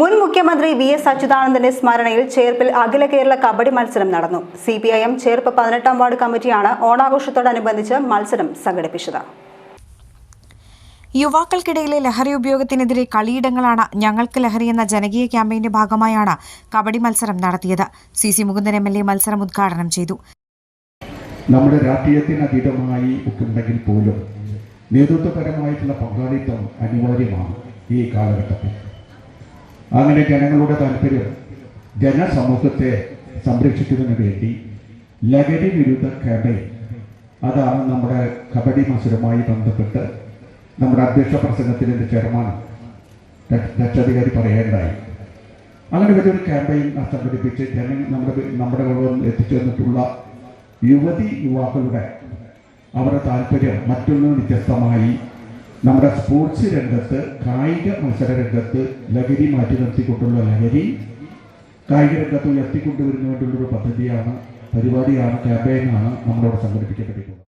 മുൻ മുഖ്യമന്ത്രി V S അച്യുതാനന്ദന്റെ സ്മരണയിൽ ചേർപ്പിൽ അഖില കേരള കബഡി മത്സരം നടന്നു. C P I M Cherpu പതിനെട്ടാം വാർഡ് കമ്മിറ്റിയാണ് ഓണാഘോഷത്തോടനുബന്ധിച്ച് മത്സരം സംഘടിപ്പിച്ചത്. യുവാക്കൾക്കിടയിലെ ലഹരി ഉപയോഗത്തിനെതിരെ കളിയിടങ്ങളാണ് ഞങ്ങൾക്ക് ലഹരി എന്ന ജനകീയ ക്യാമ്പയിന്റെ ഭാഗമായാണ് കബഡി മത്സരം നടത്തിയത്. C C Mukundan M L A മത്സരം ഉദ്ഘാടനം ചെയ്തു. നമ്മുടെ രാഷ്ട്രീയത്തിന് അതീതമായി ഉണ്ടെങ്കിൽ പോലും നേതൃത്വപരമായിട്ടുള്ള പങ്കാളിത്തം അനിവാര്യമാണ് ഈ കാലഘട്ടത്തിൽ. അങ്ങനെ ജനങ്ങളുടെ താല്പര്യം ജനസമൂഹത്തെ സംരക്ഷിക്കുന്നതിന് വേണ്ടി ലഹരി വിരുദ്ധ ക്യാമ്പയിൻ അതാണ് നമ്മുടെ കബഡി മത്സരവുമായി ബന്ധപ്പെട്ട് നമ്മുടെ അധ്യക്ഷ പ്രസംഗത്തിൽ എന്റെ ചെയർമാൻ രക്ഷാധികാരി പറയേണ്ടായി അങ്ങനെ വലിയൊരു ക്യാമ്പയിൻ സംഘടിപ്പിച്ച് ജന നമ്മുടെ നമ്മുടെ മുഴുവൻ എത്തിച്ചു തന്നിട്ടുള്ള യുവതി യുവാക്കളുടെ അവരുടെ താല്പര്യം മറ്റൊന്നും വ്യത്യസ്തമായി നമ്മുടെ സ്പോർട്സ് രംഗത്ത് കായിക മത്സര രംഗത്ത് ലഹരി മാറ്റി നിർത്തിക്കൊണ്ടുള്ള ലഹരി കായിക രംഗത്ത് ഉയർത്തിക്കൊണ്ടുവരുന്നതിനുള്ളൊരു പദ്ധതിയാണ് പരിപാടിയാണ് ക്യാമ്പയിനാണ് നമ്മളോട് സംഘടിപ്പിക്കപ്പെട്ടിട്ടുള്ളത്.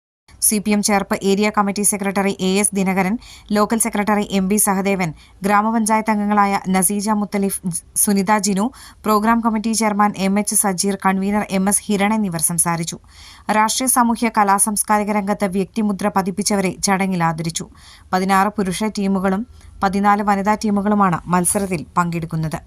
C P M Cherpu area committee secretary A S Dinakaran local secretary M V Sahadevan ഗ്രാമപഞ്ചായത്ത് അംഗങ്ങളായ Naseeja Muthalif Sunitha Jinu program committee chairman M H Sajeer convener M S Hiran എന്നിവർ സംസാരിച്ചു. രാഷ്ട്രീയ സാമൂഹ്യ കലാ സാംസ്കാരിക രംഗത്ത് വ്യക്തിമുദ്ര പതിപ്പിച്ചവരെ ചടങ്ങിൽ ആദരിച്ചു. പതിനാറ് പുരുഷ ടീമുകളും പതിനാല് വനിതാ ടീമുകളുമാണ് മത്സരത്തിൽ പങ്കെടുക്കുന്നത്.